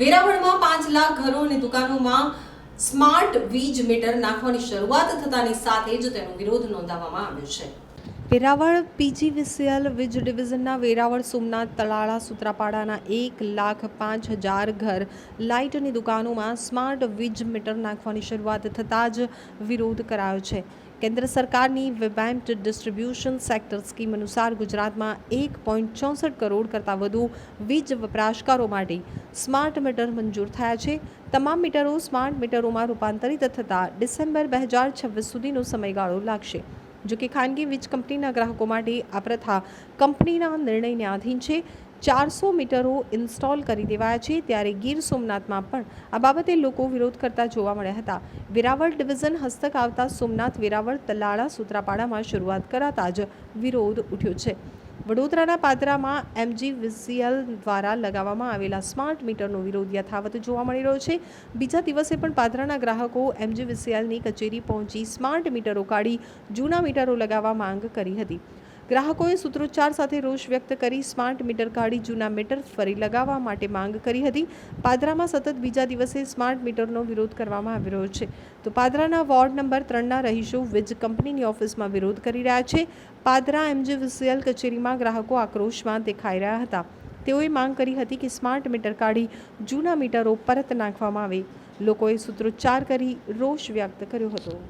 વેરાવળમાં પાંચ લાખ ઘરો અને દુકાનોમાં સ્માર્ટ વીજ મીટર નાખવાની શરૂઆત થતાની સાથે જ તેનો વિરોધ નોંધાવવામાં આવ્યો છે. વેરાવળ પીજીવીસીએલ વીજ ડિવિઝનના વેરાવળ સોમનાથ તળાળા સુત્રાપાડાના એક લાખ પાંચ હજાર ઘર લાઇટની દુકાનોમાં સ્માર્ટ વીજ મીટર નાખવાની શરૂઆત થતાં જ વિરોધ કરાયો છે. કેન્દ્ર સરકારની વેબેમ્પ્ટ ડિસ્ટ્રીબ્યુશન સેક્ટર સ્કીમ અનુસાર ગુજરાતમાં એક પોઈન્ટ ચોસઠ કરોડ કરતાં વધુ વીજ વપરાશકારો માટે સ્માર્ટ મીટર મંજૂર થયા છે. તમામ મીટરો સ્માર્ટ મીટરોમાં રૂપાંતરિત થતાં ડિસેમ્બર બે હજાર છવ્વીસ સુધીનો સમયગાળો લાગશે. જો કે ખાનગી વીજ કંપનીના ગ્રાહકો માટે આ પ્રથા કંપનીના નિર્ણયને આધીન છે. ચારસો મીટરો ઇન્સ્ટોલ કરી દેવાયા છે. ત્યારે ગીર સોમનાથમાં પણ આ બાબતે લોકો વિરોધ કરતા જોવા મળ્યા હતા. વેરાવળ ડિવિઝન હસ્તક આવતા સોમનાથ વેરાવળ તલાળા સુત્રાપાડામાં શરૂઆત કરાતા જ વિરોધ ઉઠ્યો છે. વડોદરાના પાદરામાં એમજી વીસીએલ દ્વારા લગાવવામાં આવેલા સ્માર્ટ મીટરનો વિરોધ યથાવત જોવા મળી રહ્યો છે. બીજા દિવસે પણ પાદરાના ગ્રાહકો એમજી વીસીએલની કચેરી પહોંચી સ્માર્ટ મીટરો કાઢી જૂના મીટરો લગાવવા માંગ કરી હતી. ગ્રાહકોએ સૂત્રોચ્ચાર સાથે રોષ વ્યક્ત કરી સ્માર્ટ મીટર કાઢી જૂના મીટર ફરી લગાવવા માટે માંગ કરી હતી. પાદરામાં સતત બીજા દિવસે સ્માર્ટ મીટરનો વિરોધ કરવામાં આવી રહ્યો છે. તો પાદરાના વોર્ડ નંબર ત્રણના રહીશો વીજ કંપનીની ઓફિસમાં વિરોધ કરી રહ્યા છે. પાદરા એમજીવીસીએલ કચેરીમાં ગ્રાહકો આક્રોશમાં દેખાઈ રહ્યા હતા. તેઓએ માંગ કરી હતી કે સ્માર્ટ મીટર કાઢી જૂના મીટરો પરત નાખવામાં આવે. લોકોએ સૂત્રોચ્ચાર કરી રોષ વ્યક્ત કર્યો હતો.